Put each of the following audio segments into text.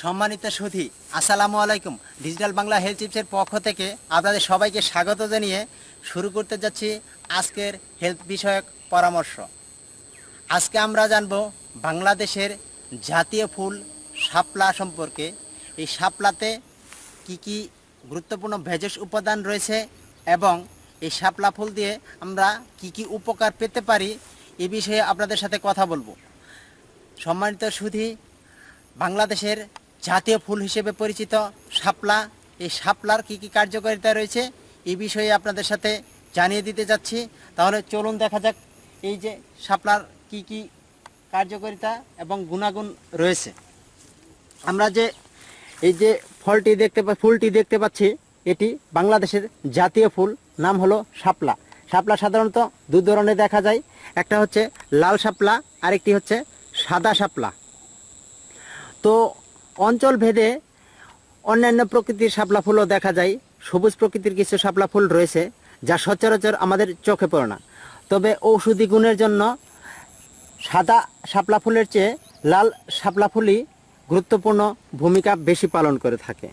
সম্মানিত সুধি, আসসালামু আলাইকুম। ডিজিটাল বাংলা হেলথ টিপসের পক্ষ থেকে আপনাদের সবাইকে স্বাগত জানিয়ে শুরু করতে যাচ্ছি আজকের হেলথ বিষয়ক পরামর্শ। আজকে আমরা জানব বাংলাদেশের জাতীয় ফুল শাপলা সম্পর্কে। এই শাপলাতে কি কি গুরুত্বপূর্ণ ভেষজ উপাদান রয়েছে এবং এই শাপলা ফুল দিয়ে আমরা কি কি উপকার পেতে পারি, এ বিষয়ে আপনাদের সাথে কথা বলব। সম্মানিত সুধী, বাংলাদেশের জাতীয় ফুল হিসেবে পরিচিত শাপলা। এই শাপলার কি কি কার্যকারিতা রয়েছে এই বিষয়ে আপনাদের সাথে জানিয়ে দিতে যাচ্ছি। তাহলে চলুন দেখা যাক এই যে শাপলার কি কি কার্যকারিতা এবং গুণাগুণ রয়েছে। আমরা যে এই যে ফলটি দেখতে ফুলটি দেখতে পাচ্ছি, এটি বাংলাদেশের জাতীয় ফুল, নাম হলো শাপলা। শাপলা সাধারণত দু ধরনের দেখা যায়, একটা হচ্ছে লাল শাপলা, আরেকটি হচ্ছে সাদা শাপলা। তো অঞ্চল ভেদে অন্যান্য প্রকৃতির শাপলা ফুলও দেখা যায়। সবুজ প্রকৃতির কিছু শাপলা ফুল রয়েছে, যা সচরাচর আমাদের চোখে পড়ে না। তবে ঔষধি গুণের জন্য সাদা শাপলা ফুলের চেয়ে লাল শাপলা ফুলই গুরুত্বপূর্ণ ভূমিকা বেশি পালন করে থাকে।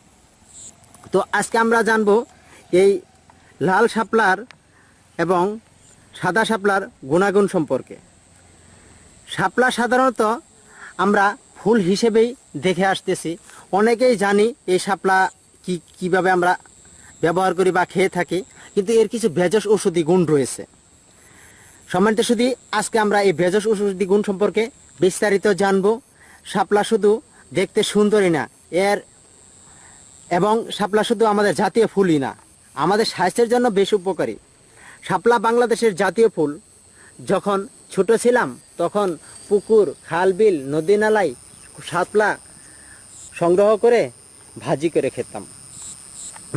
তো আজকে আমরা জানব এই লাল শাপলার এবং সাদা শাপলার গুণাগুণ সম্পর্কে। শাপলা সাধারণত আমরা ফুল হিসেবেই দেখে আসতেছি। অনেকেই জানি এই শাপলা কি, কীভাবে আমরা ব্যবহার করি বা খেয়ে থাকি, কিন্তু এর কিছু ভেষজ ঔষধি গুণ রয়েছে। সম্মানিত শুধু আজকে আমরা এই ভেজস ঔষধি গুণ সম্পর্কে বিস্তারিত জানব। শাপলা শুধু দেখতে সুন্দরই না, এর এবং শাপলা শুধু আমাদের জাতীয় ফুলই না, আমাদের স্বাস্থ্যের জন্য বেশ উপকারী। শাপলা বাংলাদেশের জাতীয় ফুল, যখন ছোট ছিলাম, তখন পুকুর খাল বিল নদী নালায় শাপলা সংগ্রহ করে ভাজি করে খেতাম।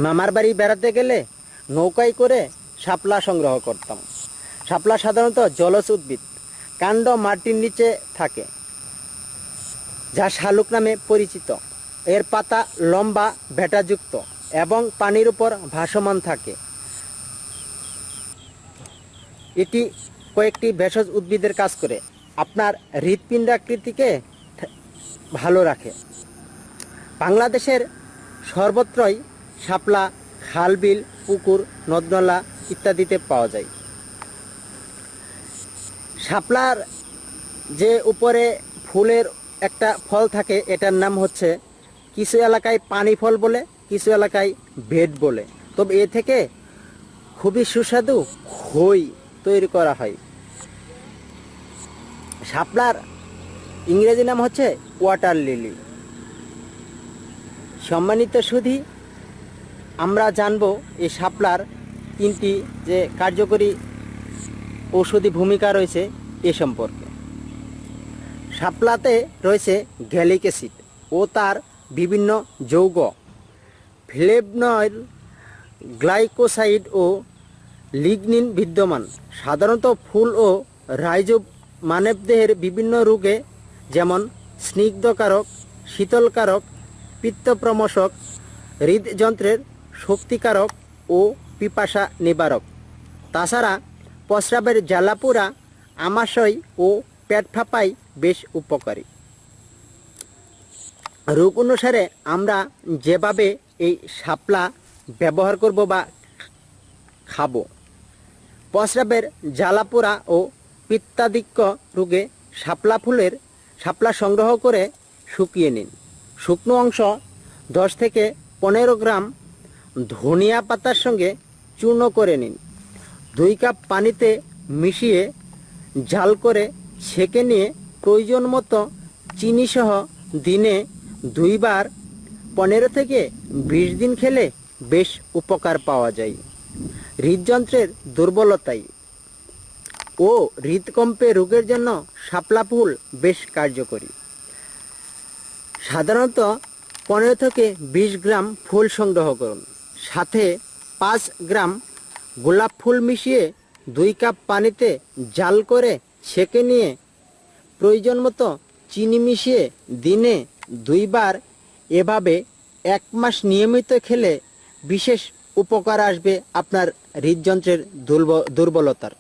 মামার বাড়ি বেড়াতে গেলে নৌকায় করে শাপলা সংগ্রহ করতাম। শাপলা সাধারণত জলজ উদ্ভিদ, কাণ্ড মাটির নিচে থাকে, যা শালুক নামে পরিচিত। এর পাতা লম্বা ভেটাযুক্ত এবং পানির উপর ভাসমান থাকে। এটি কয়েকটি ভেষজ উদ্ভিদের কাজ করে। আপনার হৃৎপিণ্ডাকৃতিকে ভালো রাখে। বাংলাদেশের সর্বত্রই শাপলা, খালবিল, পুকুর, নদনলা ইত্যাদিতে পাওয়া যায়। শাপলার যে উপরে ফুলের একটা ফল থাকে, এটার নাম হচ্ছে কিছু এলাকায় পানি ফল বলে, কিছু এলাকায় বেড বলে। তবে এ থেকে খুবই সুস্বাদু খই তৈরি করা হয়। শাপলার ইংরেজি নাম হচ্ছে ওয়াটার লিলি সম্মানিত সুধী, আমরা জানব এই শাপলার তিনটি যে কার্যকরী ঔষধি ভূমিকা রয়েছে এ সম্পর্কে। শাপলাতে রয়েছে গ্যালিক অ্যাসিড ও তার বিভিন্ন যৌগ, ফ্লেভনয়েল, গ্লাইকোসাইড ও লিগনিন বিদ্যমান। সাধারণত ফুল ও রাইজো মানবদেহের বিভিন্ন রোগে যেমন স্নিগ্ধকারক, শীতলকারক পিত্তপ্রমশক হৃদযন্ত্রের শক্তিকারক ও পিপাসা নিবারক। তাছাড়া প্রস্রাবের জ্বালাপুরা আমাশয় ও পেট ফাঁপাই বেশ উপকারী। রোগ অনুসারে আমরা যেভাবে এই শাপলা ব্যবহার করব বা খাব, প্রস্রাবের জ্বালাপোড়া ও পিত্তাধিক্য রোগে শাপলা ফুলের শাপলা সংগ্রহ করে শুকিয়ে নিন। শুকনো অংশ দশ থেকে পনেরো গ্রাম ধনিয়া পাতার সঙ্গে চূর্ণ করে নিন। দুই কাপ পানিতে মিশিয়ে জাল করে ছেঁকে নিয়ে প্রয়োজন মতো চিনিসহ দিনে দুইবার পনেরো থেকে বিশ দিন খেলে বেশ উপকার পাওয়া যায়। হৃদযন্ত্রের দুর্বলতায় ও হৃদকম্পে রোগের জন্য শাপলা ফুল বেশ কার্যকরী। সাধারণত পনেরো থেকে বিশ গ্রাম ফুল সংগ্রহ করুন। সাথে পাঁচ গ্রাম গোলাপ ফুল মিশিয়ে দুই কাপ পানিতে জাল করে ছেঁকে নিয়ে প্রয়োজন মতো চিনি মিশিয়ে দিনে দুইবার, এভাবে এক মাস নিয়মিত খেলে বিশেষ উপকার আসবে আপনার হৃদযন্ত্রের দুর্ব- দুর্বলতার।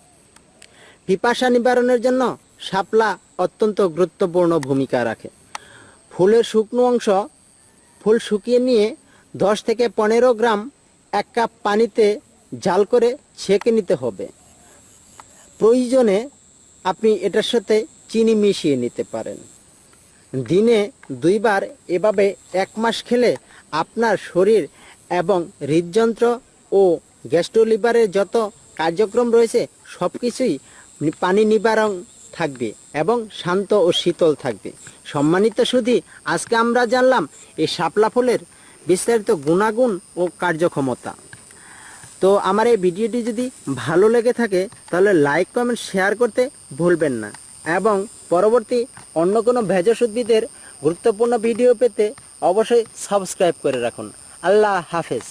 পিপাসা নিবারণের জন্য শাপলা অত্যন্ত গুরুত্বপূর্ণ ভূমিকা রাখে। ফুলের শুকনো অংশ ফুল শুকিয়ে নিয়ে দশ থেকে পনেরো গ্রাম এক কাপ পানিতে জাল করে ছেঁকে নিতে হবে। প্রয়োজনে আপনি এটার সাথে চিনি মিশিয়ে নিতে পারেন। দিনে দুইবার এভাবে এক মাস খেলে আপনার শরীর এবং হৃদযন্ত্র ও গ্যাস্ট্রোলিভারের যত কার্যক্রম রয়েছে সব কিছুই পানি নিবারণ থাকবে এবং শান্ত ও শীতল থাকবে। সম্মানিত সুধী, আজকে আমরা জানলাম এই শাপলা ফুলের বিস্তারিত গুণাগুণ ও কার্যক্ষমতা। তো আমার এই ভিডিওটি যদি ভালো লেগে থাকে, তাহলে লাইক, কমেন্ট, শেয়ার করতে ভুলবেন না এবং পরবর্তী অন্য কোনো ভেষজ উদ্ভিদের গুরুত্বপূর্ণ ভিডিও পেতে অবশ্যই সাবস্ক্রাইব করে রাখুন। আল্লাহ হাফেজ।